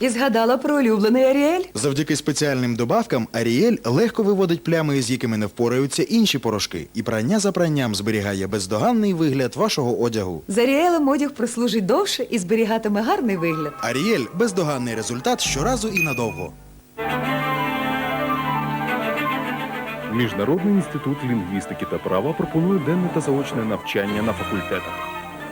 І згадала про улюблений Аріель. Завдяки спеціальним добавкам Аріель легко виводить плями, з якими не впораються інші порошки, і прання за пранням зберігає бездоганний вигляд вашого одягу. З Аріелем одяг прослужить довше і зберігатиме гарний вигляд. Аріель бездоганний результат щоразу і надовго. Міжнародний інститут лінгвістики та права пропонує денне та заочне навчання на факультетах.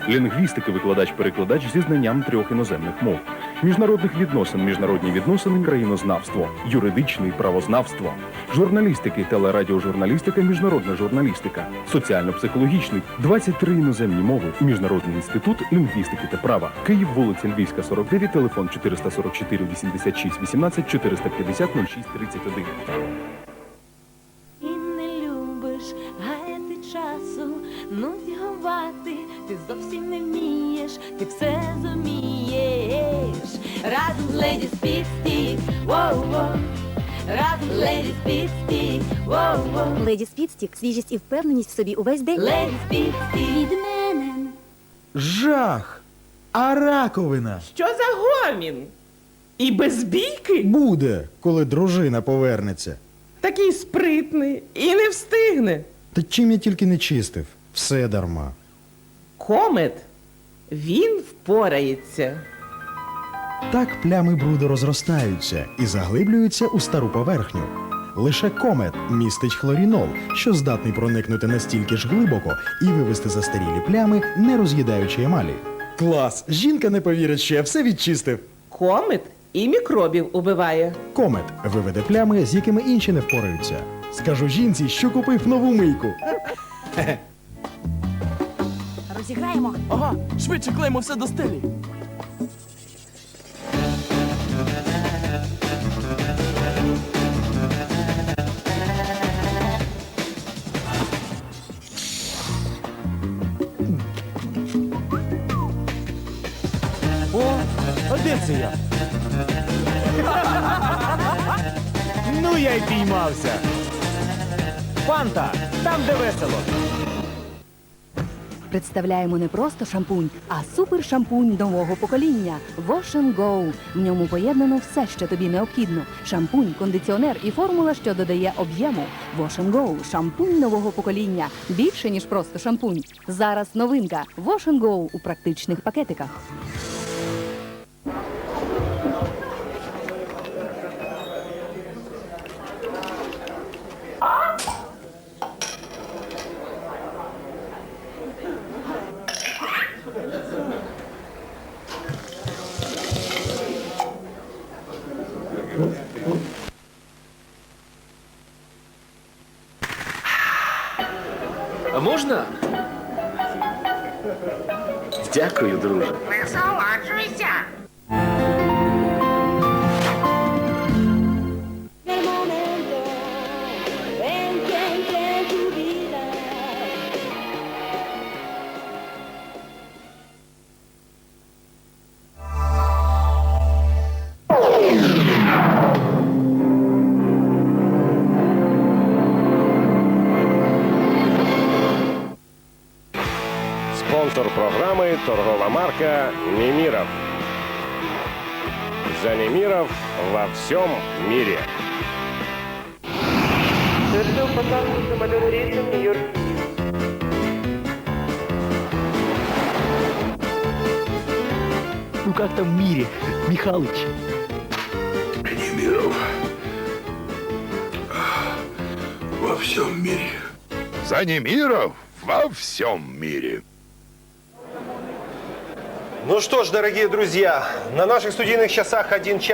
Лінгвістики викладач-перекладач зі знанням трьох іноземних мов, міжнародних відносин, міжнародні відносини, країнознавство, юридичний правознавство, журналістики, телерадіожурналістика, міжнародна журналістика, соціально-психологічний, 23 іноземні мови, міжнародний інститут лінгвістики та права, Київ, вулиця Львівська, 49, телефон 444 86 18 450 06 31. І не любиш гаяти часу, нудьгувати, ти зовсім не вмієш, ти все зумієш. Разом з леді співстік, воу-воу, разом з леді співстік, воу-воу. Леді Спідстік, свіжість і впевненість в собі увесь день. Леді співстік. Від мене. Жах! А раковина Що за гомін? І без бійки? буде, коли дружина повернеться. Такий спритний і не встигне. Та чим я тільки не чистив, все дарма. Комет, він впорається. Так плями бруду розростаються і заглиблюються у стару поверхню. Лише комет містить хлорінол, що здатний проникнути настільки ж глибоко і вивести застарілі плями, не роз'їдаючи емалі. Клас! Жінка не повірить, що я все відчистив. Комет і мікробів убиває. Комет виведе плями, з якими інші не впораються. Скажу жінці, що купив нову мийку. Розіграємо. Ага, швидше клеїмо все до стелі. Де це я? ну я й піймався. Фанта, там де весело. Представляємо не просто шампунь, а супер шампунь нового покоління Wash and Go. В ньому поєднано все, що тобі необхідно: шампунь, кондиціонер і формула, що додає об'єму. Wash and Go – шампунь нового покоління. Більше ніж просто шампунь. Зараз новинка Wash and Go у практичних пакетиках. А можна? Дякую, друже. El Спонсор программы – торговая марка «Немиров». За Немиров во всем мире. Ну как там в мире, Михалыч? Немиров во всем мире. За Немиров во всем мире. Ну что ж, дорогие друзья, на наших студийных часах один час